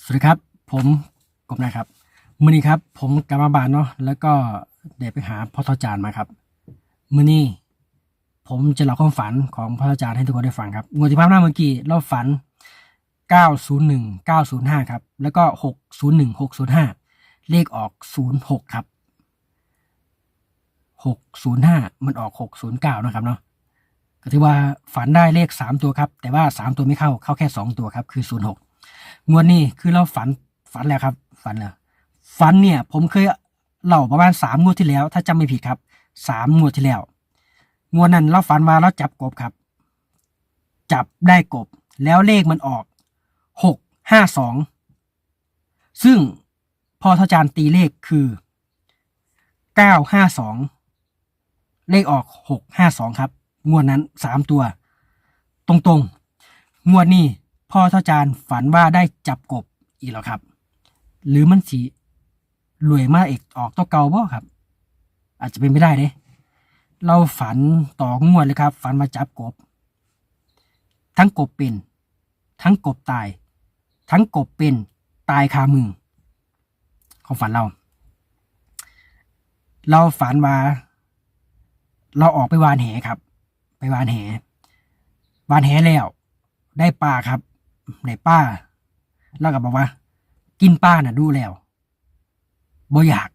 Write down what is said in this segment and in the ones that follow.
สวัสดีครับ ผมกบนะครับมือนี้ครับ ผมกลับมาบ้านเนาะแล้วก็เดี๋ยวไปหาพ่อท่าจานมาครับมือนี้ผมจะเล่าความฝันของพ่อท่าจานให้ทุกคนได้ฟังครับงวดที่ผ่านมาเมื่อกี้เราฝัน 901 905 ครับ แล้วก็ 601 605 เลขออก 06 ครับ 605 มันออก 609 นะครับเนาะก็ถือว่าฝันได้เลข 3 ตัวครับ แต่ว่า 3 ตัวไม่เข้าเข้าแค่ 2 ตัวครับ คือ 06 งวดนี้คือเราฝันฝันแล้วครับ ฝันแล้วฝันเนี่ย ผมเคยเล่าประมาณสามงวดที่แล้ว ถ้าจำไม่ผิดครับสามงวดที่แล้วงวดนั้นเราฝันว่าเราจับกบครับ จับได้กบ แล้วเลขมันออกหกห้าสองซึ่งพอทจารย์ตีเลขคือเก้าห้าสองเลขออกหกห้าสองครับ งวดนั้นสามตัว ตรงๆงวดนี้ พ่อท่าจานฝันว่าได้จับกบอีกแล้วครับ หรือมันสีรวยมากเอกออกตัวเก่าบ่ครับ อาจจะเป็นไม่ได้เด้เราฝันต่องวดเลยครับ ฝันมาจับกบ ทั้งกบเป็น ทั้งกบตาย ทั้งกบเป็นตายคามือของฝันเรา เราฝันว่า เราออกไปวานแหครับ ไปวานแหวานแหแล้ว ได้ปลาครับ ได้ปลาแล้วก็บอกว่า กินปลาน่ะดูแล้วบ่อยาก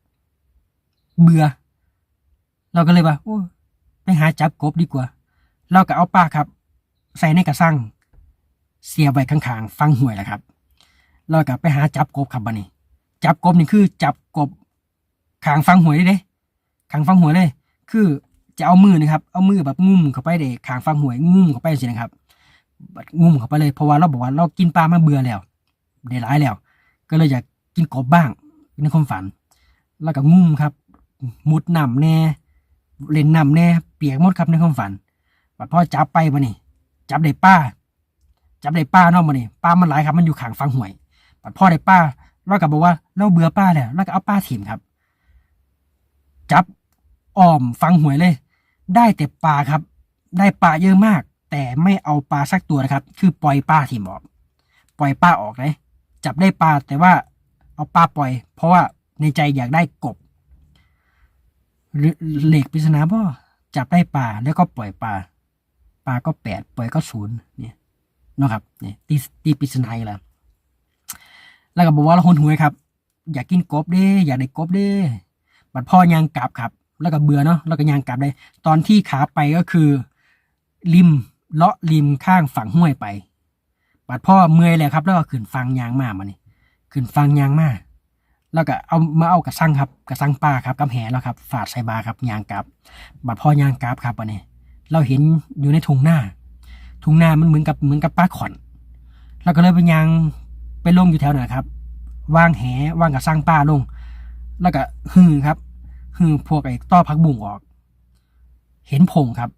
เบื่อ เราก็เลยว่าโอ้ไปหาจับกบดีกว่า เราก็เอาปลาครับ ใส่ในกระสังเสียบไว้ข้างๆฟังห่วยแหละครับ เราก็ไปหาจับกบครับบันนี้จับกบนี่คือ จับกบขางฟังหวยเลยเด้ขางฟังหวยเลย คือจะเอามือนะครับ เอามือแบบงุ้มเข้าไปเด้ขางฟังหวยงุ้มเข้าไปสินะครับ งุ่มเข้าไปเลยเพราะว่าเราบอกว่าเรากินปลามาเบื่อแล้วได้หลายแล้ว ก็เลยอยากกินกบบ้างในความฝัน แล้วก็งุ่มครับ มุดน้ำแน่เล่นน้ำแน่เปียกหมดครับในความฝันบัดพ่อจับไปบ่นี่จับได้ป้า จับได้ป้าเนาะบ่นี่ป้ามันหลายครับมันอยู่ข้างฟังห่วยบัดพ่อได้ป้าเราก็บอกว่าเราเบื่อป้าแล้วเราก็เอาป้าถิ่มครับ จับอ้อมฟังหวยเลย ได้แต่ปลาครับ ได้ปลาเยอะมาก แต่ไม่เอาปลาสักตัวนะครับ คือปล่อยปลาถิ่มอกปล่อยปลาออกเลยจับได้ปลาแต่ว่าเอาปลาปล่อย เพราะว่าในใจอยากได้กบหรือเหล็กปริศนาบ่อจับได้ปลาแล้วก็ปล่อยปลาปลาก็แปดปล่อยก็ศูนย์เนี่ยนะครับเนี่ยตีตีปริศนาอีกแล้วแล้วก็บอกว่าเราหนหวยครับ อยากกินกบเด้อยากได้กบเด้บัดพ่อยางกลับครับ แล้วก็เบื่อเนาะแล้วก็ยางกลับเลยตอนที่ขาไปก็คือริม เลาะริมข้างฝั่งห้วยไปบัดพ่อเมื่อยเลยครับ แล้วก็ขึ้นฟังยางมามานี่ขึ้นฟังยางมาแล้วก็เอามาเอากระสังครับกระสังปลาครับกำแหแล้วครับฝาดใส่บาครับยางกลับบัดพ่อยางกลับครับวันนี้เราเห็นอยู่ในทุ่งหน้า ทุ่งหน้ามันเหมือนกับเหมือนกับปลาขอนเราก็เลยไปยางไปลงอยู่แถวไหนครับวางแหวางกระสังปลาลง แล้วก็หือครับหือพวกไอ้ต้อพักบุ่งออก เห็นผงครับ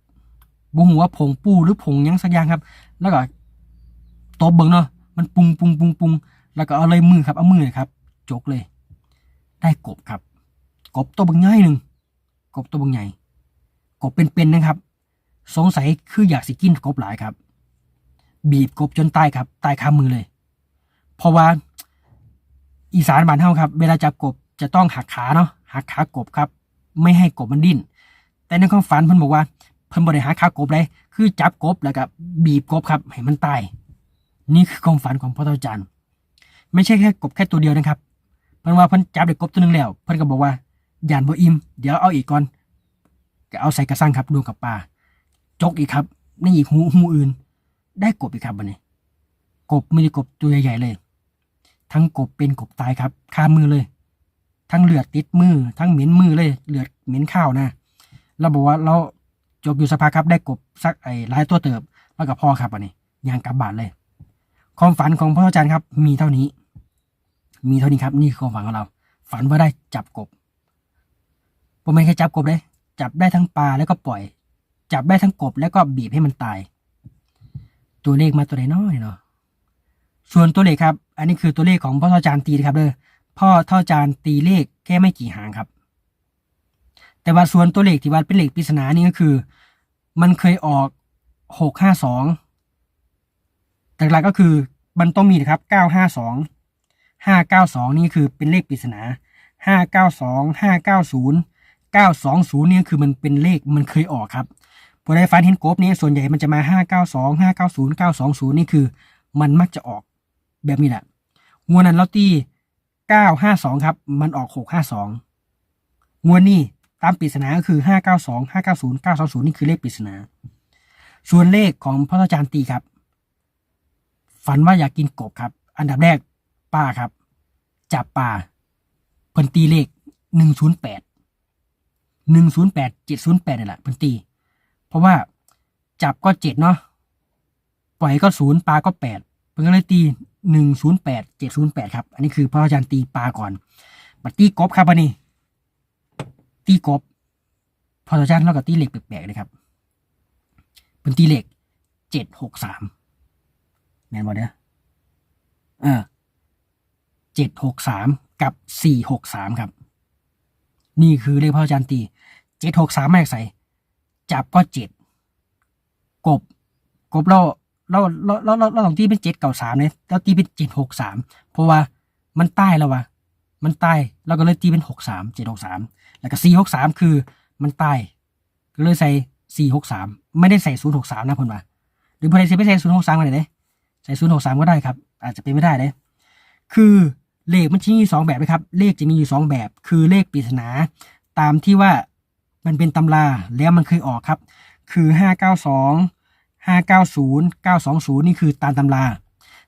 บุหัวผงปูหรือผงยังสักอย่างครับ แล้วก็ตบเบิงเนาะมันปุงปุงปุงปุงแล้วก็เอาเลยมือครับเอามือครับจกเลย ได้กบครับ กบตัวบางใหญ่หนึ่งกบตัวบางใหญ่กบเป็นๆนะครับ สงสัยคืออยากสิกินกบหลายครับ บีบกบจนตายครับตายคามือเลย เพราะว่า อีสานบ้านเฮาครับ เวลาจับกบจะต้องหักขาเนาะหักขากบครับ ไม่ให้กบมันดิ้นแต่ในความฝันเพิ่นบอกว่า เพิ่นบริหารขากบเลยคือจับกบแล้วก็บีบกบครับให้มันตายนี่คือความฝันของพ่อเฒ่าจันไม่ใช่แค่กบแค่ตัวเดียวนะครับ เพิ่นว่าเพิ่นจับได้กบตัวหนึงแล้ว เพิ่นก็บอกว่าย่านบ่อิ่มเดี๋ยวเอาอีกก่อนก็เอาใส่กระสังครับรวมกับปลาจกอีกครับในอีกหูหูอื่น ได้กบอีกครับบัดนี้ กบไม่ได้กบตัวใหญ่ๆเลย ทั้งกบเป็นกบตายครับคามือเลย ทั้งเลือดติดมือ ทั้งเหม็นมือเลย เลือดเหม็นข้าวนะเราบอกว่าเรา จบอยู่สภาครับได้กบสักไอ้หลายตัวเติบแล้วกับพ่อครับอันนี้ยางกลับบานเลย ความฝันของพ่ออาจารย์ครับ มีเท่านี้ มีเท่านี้ครับ นี่คือความฝันของเรา ฝันว่าได้จับกบผมไม่แค่จับกบเลยจับได้ทั้งปลาแล้วก็ปล่อย จับได้ทั้งกบแล้วก็บีบให้มันตาย ตัวเลขมาตัวไหนนาะเนี่ยเนาะส่วนตัวเลขครับ อันนี้คือตัวเลขของพ่อเท่าจานตีนะครับเด้อพ่อเท่าจานตีเลขแค่ไม่กี่หางครับ แต่ว่าส่วนตัวเลขที่ว่าเป็นเลขปริศนานี่ก็คือ มันเคยออกหกห้าสองแต่หลักก็คือมันต้องมีนะครับเก้าห้าสองห้าเก้าสองนี่คือเป็นเลขปริศนาห้าเก้าสองห้าเก้าศูนย์เก้าสองศูนย์นี่คือมันเป็นเลขมันเคยออกครับพอได้ฟันเห็นกบนี้ส่วนใหญ่มันจะมาห้าเก้าสองห้าเก้าศูนย์เก้าสองศูนย์นี่คือ มันมักจะออกแบบนี้แหละงวดนั้นเราตีเก้าห้าสองครับ มันออกหกห้าสองงวดนี้ ตามปริศนาก็คือห้าเก้าสองห้าเก้าศูนย์เก้าสองศูนย์นี่คือเลขปริศนา ส่วนเลขของพระอาจารย์ตีครับ ฝันว่าอยากกินกบครับ อันดับแรกป้าครับ จับปลาเพิ่นตีเลขหนึ่งศูนย์แปดหนึ่งศูนย์แปดเจ็ดศูนย์แปดนี่แหละเพิ่นตี เพราะว่าจับก็เจ็ดเนาะปล่อยก็ศูนย์ปลาก็แปดเพิ่นก็เลยตีหนึ่งศูนย์แปดเจ็ดศูนย์แปดครับ อันนี้คือพระอาจารย์ตีปลาก่อน บัดตีกบครับอันนี้ ตีกบพระอาจารย์เราก็ตีเหล็กแปลกๆเลยครับเป็นตีเหล็กเจ็ดหกสามแมนบ่เด้อเออเจ็ดหกสามกับสี่หกสามครับ นี่คือเลขพระอาจารย์ตีเจ็ดหกสามไม่ใส่จับก็เจ็ดกบ กบเราเราเราเราเราเราต้องตีเป็นเจ็ดเก่าสามเลยเราตีเป็นเจ็ดหกสามเพราะว่ามันใต้แล้ววะ มันใต้เราก็เลยตีเป็นหกสามเจ็ดหกสามแล้วก็สี่หกสามคือมันใต้ก็เลยใส่สี่หกสามไม่ได้ใส่ศูนย์หกสามนะเพ่นว่าหรือพอได้ใส่ไม่ใส่ศูนย์หกสามมาเลยเด้ใส่ศูนย์หกสามก็ได้ครับ อาจจะเป็นไม่ได้เลยคือเลขมันจะมีอยู่สองแบบนะครับ เลขจะมีอยู่สองแบบ คือเลขปริศนา ตามที่ว่ามันเป็นตำราแล้วมันเคยออกครับ คือห้าเก้าสองห้าเก้าศูนย์เก้าสองศูนย์นี่คือตามตำรา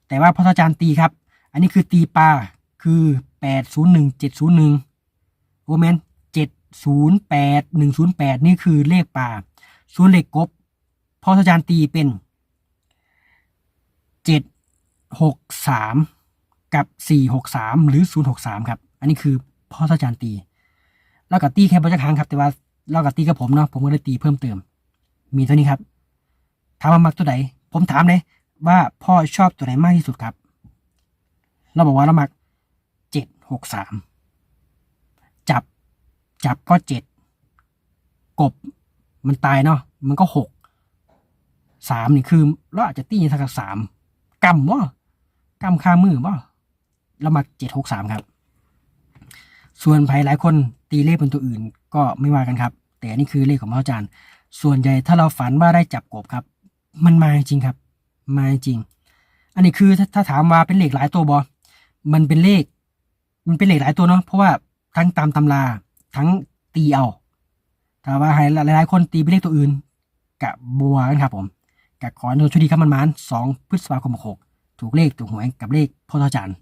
แต่ว่าพระอาจารย์ตีครับ อันนี้คือตีปลาคือ แปดศูนย์หนึ่งเจ็ดศูนย์หนึ่งโอเมนเจ็ดศูนย์แปดหนึ่งศูนย์แปดนี่คือเลขปลาส่วนเลขกบพระอาจารย์ตีเป็นเจ็ดหกสามกับสี่หกสามหรือศูนย์หกสามครับ อันนี้คือพ่ออาจารย์ตี แล้วก็ตีแค่บรรจักครั้งครับ แต่ว่าเราก็ตีกับผมเนาะผมก็เลยตีเพิ่มเติม มีเท่านี้ครับถามว่ามักตัวไหนผมถามเลยว่าพ่อชอบตัวไหนมากที่สุดครับ เราบอกว่าเรามัก หกสามจับจับก็เจ็ดกบมันตายเนาะมันก็หกสามนี่คือเราอาจจะตีทักสามกำว่ากำคามือว่าเรามักเจ็ดหกสามครับ ส่วนภัยหลายคนตีเลขเป็นตัวอื่นก็ไม่ว่ากันครับ แต่นี่คือเลขของพระอาจารย์ ส่วนใหญ่ถ้าเราฝันว่าได้จับกบครับ มันมาจริงครับ มาจริง อันนี้คือถถ้าถามว่าเป็นเลขหลายตัวบอมันเป็นเลข มันเป็นเลขหลายตัวเนาะเพราะว่าทั้งตามตำราทั้งตีเอาแต่ว่าหลายหลายคนตีไปเลขตัวอื่นกะบัวกันครับผมกะขอโนชุดีครับมันมานสองพฤษภาคมหกถูกเลขถูกหวยกับเลขพ่ออาจารย์